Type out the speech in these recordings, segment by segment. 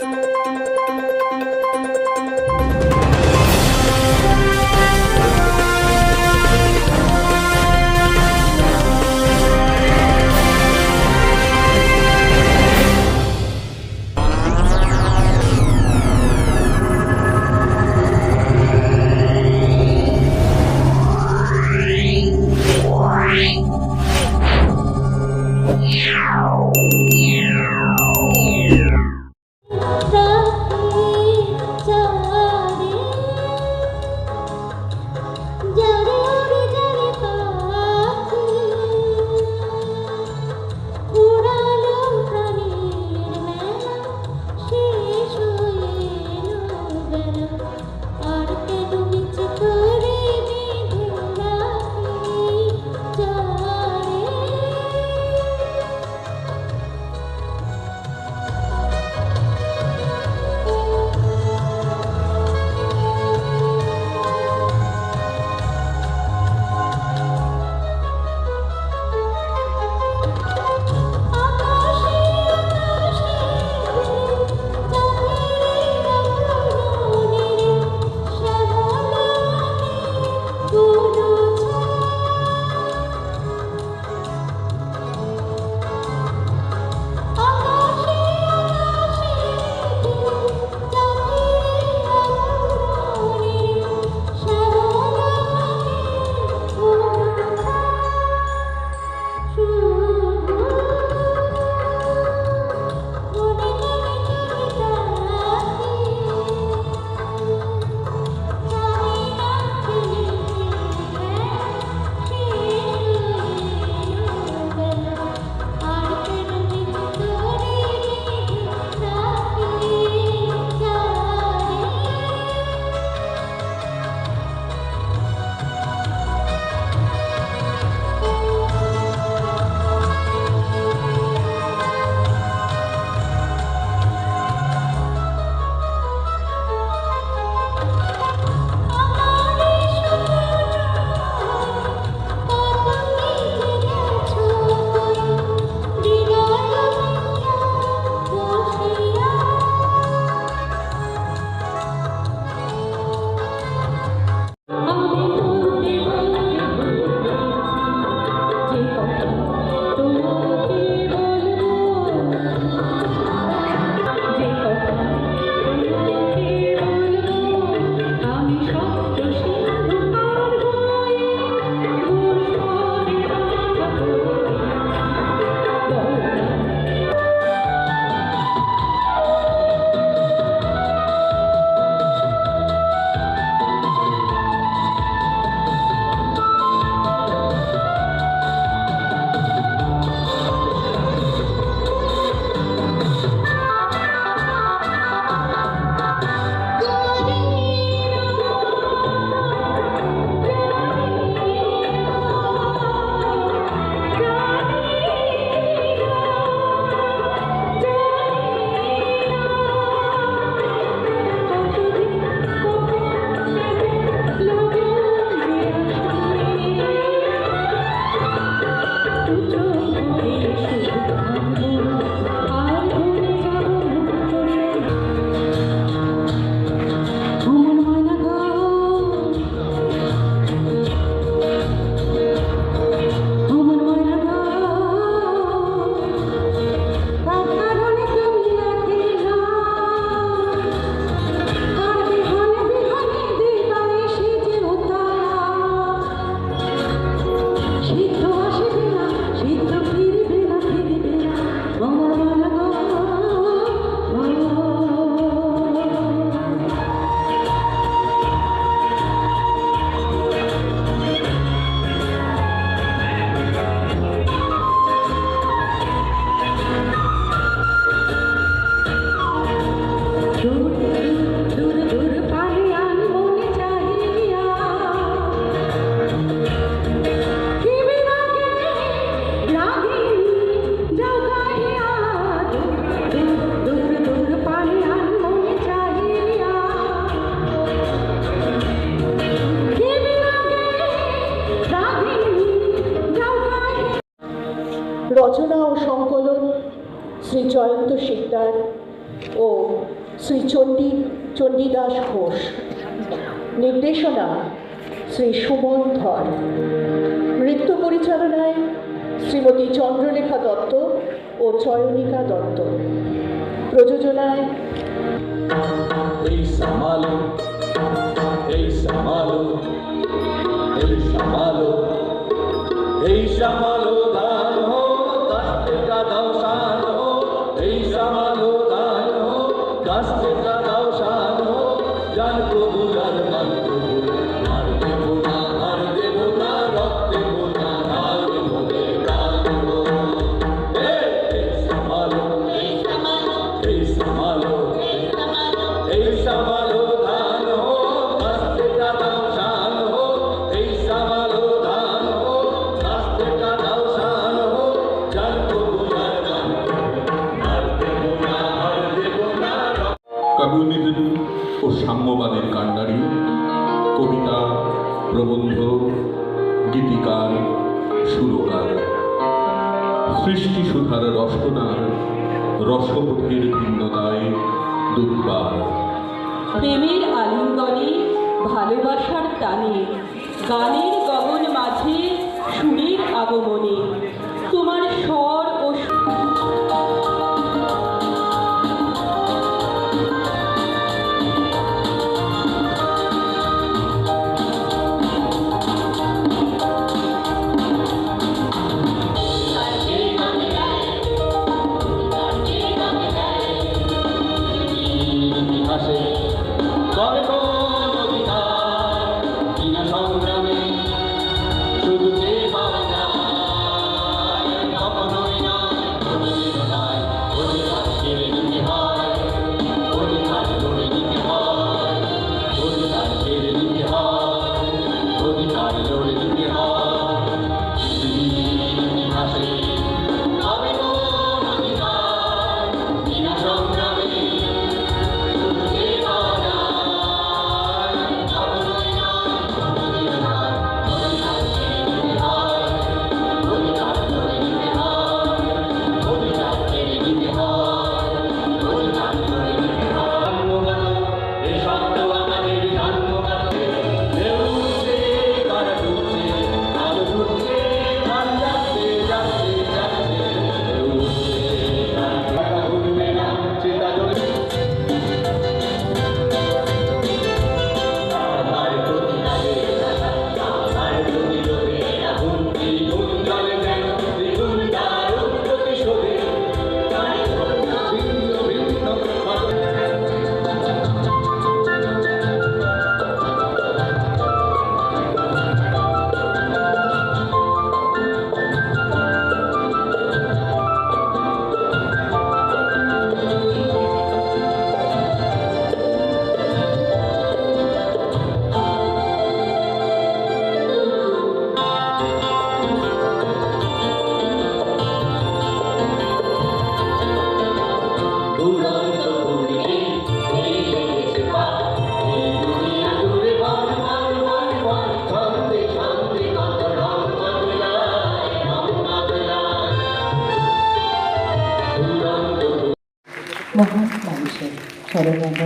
আর চণ্ডী, চণ্ডীদাস ঘোষ। নির্দেশনা, শ্রী সুমন ধর নৃত্য পরিচালনায় শ্রীমতী চন্দ্রলেখা দত্ত ও চয়নিকা দত্ত। প্রযোজনায় এই সামালো এই সামালো এই সামালো এই সামালো। গীতিকার সুরকার। সৃষ্টি সুধার রসনার রসবোধের ভিন্নতায় দুর্বার। প্রেমের আলিঙ্গনে ভালোবাসার টানে, গানের গগন মাঝে সুরের আগমনে।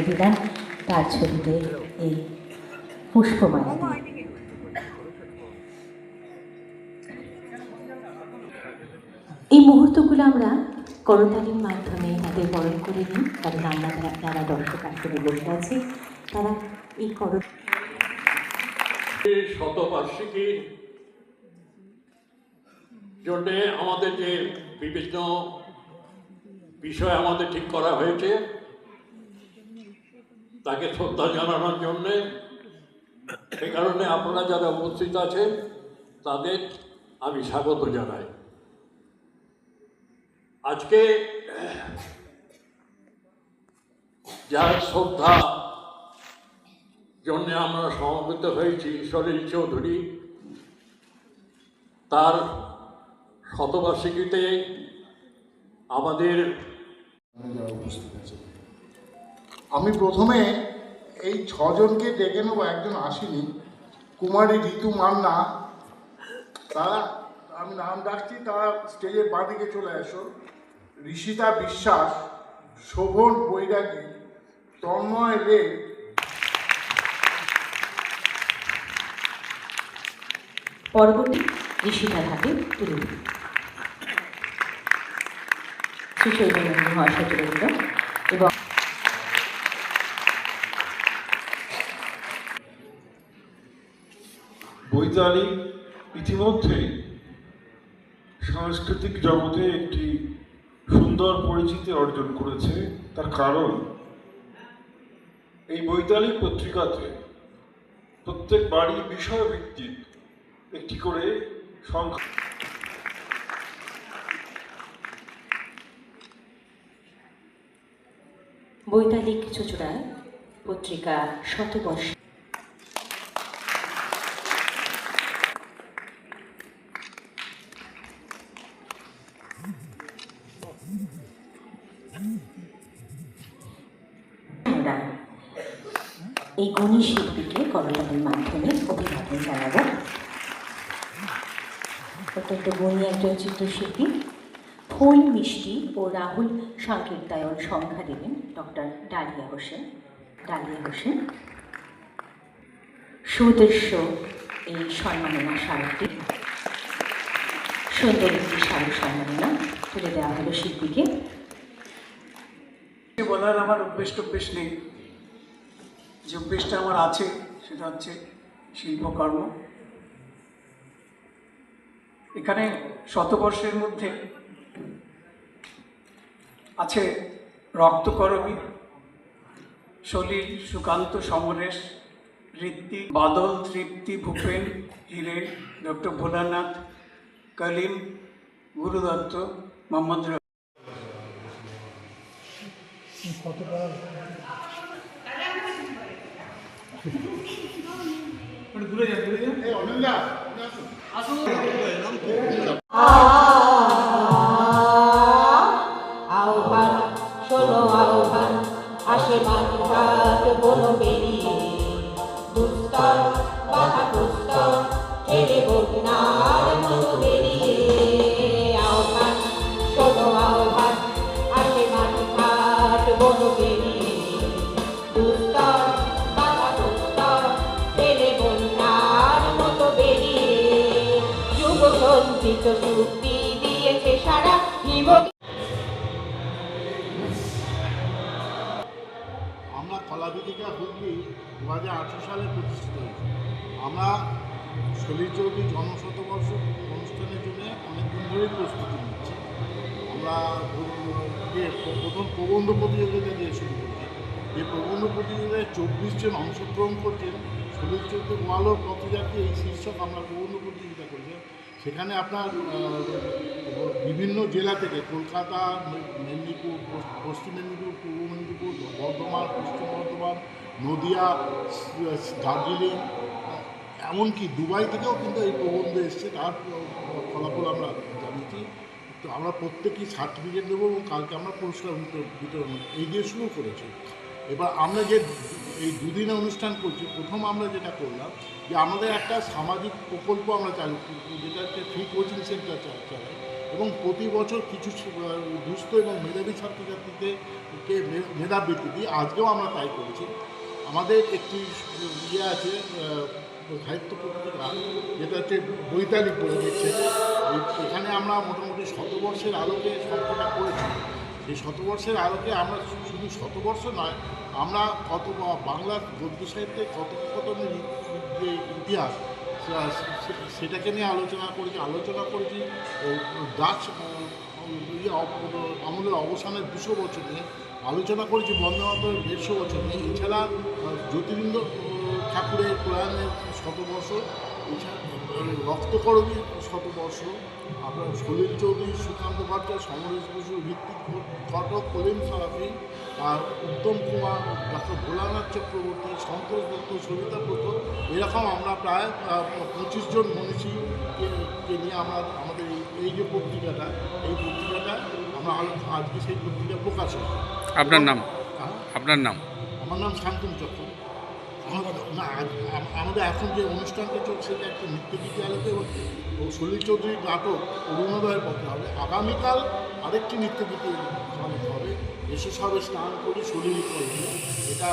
দিলাম তার ছবিতে এই পুষ্পমালা দিয়ে। এই মুহূর্তগুলো আমরা করতালির মাধ্যমে তাদের বরণ করে নিই, কারণ আমরা যারা যারা দর্শক আসলে বসে আছি, তারা এই কর শতবার্ষিকীর জন্যে আমাদের যে বিভিন্ন বিষয় আমাদের ঠিক করা হয়েছে তাকে শ্রদ্ধা জানানোর জন্যে সে কারণে আপনারা যারা উপস্থিত আছেন, তাদের আমি স্বাগত জানাই। আজকে যার শ্রদ্ধা জন্যে আমরা সমবেত হয়েছি সলিল চৌধুরী, তার শতবার্ষিকীতে আমাদের উপস্থিত আছে প্রথমে এই ছজনকে ডেকে নেব, একজন আসেনি। কুমারী, ঋতু, মান্না, তারা, আমি নাম ডাকছি, তারা স্টেজের বাঁ দিকে চলে আসো ঋষিতা বিশ্বাস, শোভন বৈরাগী, তন্ময় রে। পরবর্তী ঋষিকার হাতে তুলে চৈতন্য মহাশয় বৈতারিক ইতিমধ্যে সাংস্কৃতিক জগতে একটি সুন্দর পরিচিতি অর্জন করেছে। তার কারণ, এই বৈতালিক পত্রিকাতে প্রত্যেক বাড়ি বিষয়ভিত্তিক একটি করে সংখ্যা। বৈতালিক চুচুড়ায় পত্রিকা শতবর্ষ। এই গুণী শিল্পীকে করতালির মাধ্যমে অভিবাদন জানাব। অত্যন্ত গুণী একজন চিত্রশিল্পী। ফুল মিষ্টি ও রাহুল সংকীর্তায়ন সংখ্যা দেবেন ডক্টর ডালিয়া হোসেন ডালিয়া হোসেন সুদৃশ্য এই সম্মাননা স্মারকটি সুন্দর একটি স্মারক সম্মাননা তুলে দেওয়া হলো শিল্পীকে। বলার আমার অভ্যেস টভ্যেস নেই। যে অভ্যেসটা আমার আছে, সেটা হচ্ছে শিল্পকর্ম। এখানে শতবর্ষের মধ্যে আছে রক্তকরবী সলিল, সুকান্ত, সমরেশ, ঋত্বিক, বাদল, তৃপ্তি, ভূপেন হিরেন ডক্টর ভোলানাথ, কলিম, গুরুদত্ত, মোহাম্মদ রফি। এই অনিন্দা আসুন আহ্বান শোনো আহ্বান আসে মানুষ পেরিয়ে আমরা হুগলি দু হাজার আঠেরো সালে প্রতিষ্ঠিত হয়েছি। আমরা সলিল চৌধুরী জন্মশতবর্ষ অনুষ্ঠানের জন্য অনেকদিন ধরেই প্রস্তুতি নিচ্ছি। আমরা যে প্রথম প্রবন্ধ প্রতিযোগিতা দিয়ে শুরু করেছি। এই প্রবন্ধ প্রতিযোগিতায় চব্বিশ জন অংশগ্রহণ করছেন সলিল চৌধুরী গোয়ালোর পথযাত্রী এই শীর্ষক আমরা প্রবন্ধ প্রতিযোগিতা করেছি। সেখানে আপনার বিভিন্ন জেলা থেকে, কলকাতা, মেদিনীপুর, পশ্চিম মেদিনীপুর, পূর্ব মেদিনীপুর, বর্ধমান, পশ্চিম বর্ধমান, নদিয়া, দার্জিলিং, এমনকি দুবাই থেকেও কিন্তু এই প্রবন্ধ এসছে। তার ফলাফল আমরা জানিয়েছি। তো আমরা প্রত্যেকেই সার্টিফিকেট দেবো এবং কালকে আমরা পুরস্কার বিতরণ এই দিয়ে শুরু করেছি। এবার আমরা যে এই দুদিনে অনুষ্ঠান করছি, প্রথম আমরা যেটা করলাম যে আমাদের একটা সামাজিক প্রকল্প আমরা চালু যেটা হচ্ছে ফ্রি কোচিং সেন্টার চালাই এবং প্রতি বছর কিছু দুস্থ এবং মেধাবী ছাত্রছাত্রীদের কে মে- মেধাবৃত্তি দিই আজকেও আমরা তাই করেছি। আমাদের একটি ইয়ে আছে সাহিত্য পত্রিকা যেটা হচ্ছে বৈতালিক বলে দিচ্ছে। এখানে আমরা মোটামুটি শতবর্ষের আলোকে সংখ্যাটা করেছি। এই শতবর্ষের আলোকে আমরা শুধু শতবর্ষ নয়, আমরা কত বাংলার গদ্য সাহিত্যে কত যে ইতিহাস সেটাকে নিয়ে আলোচনা করেছি আলোচনা করেছি ডাচ ইয়ে আমাদের অবসানের দুশো বছর নিয়ে আলোচনা করেছি, বন্দে মাতরের দেড়শো বছর নিয়ে। এছাড়া জ্যোতিরিন্দ্র ঠাকুরের প্রয়াণের শতবর্ষ, এছাড়া আহ, রক্তকরবী শতবর্ষ আপনার সলিল চৌধুরী সুকান্ত ভট্টাচার্য সমরেশ বসু ঋত্বিক ঘটক কলিম সারাফি আর উত্তম কুমার ডক্টর ভোলানাথ চক্রবর্তী সন্তোষ দত্ত সবিতা ব্রত এরকম আমরা প্রায় পঁচিশ জন মনীষীকে কে নিয়ে আমরা আমাদের এই- যে পত্রিকাটা এই পত্রিকাটা আমরা আজকে সেই পত্রিকা প্রকাশ আপনার নাম? হ্যাঁ? আপনার নাম? আমার নাম শান্তনু চক্র আমাদের এখন যে অনুষ্ঠানটা চলছে সেটা একটা নৃত্যগীতি ও সলিল চৌধুরীর নাটক অরুণোদয়ের পথে হবে। আগামীকাল আরেকটি নৃত্যগীতি হবে। এসে সবে স্নান করি করবে এটা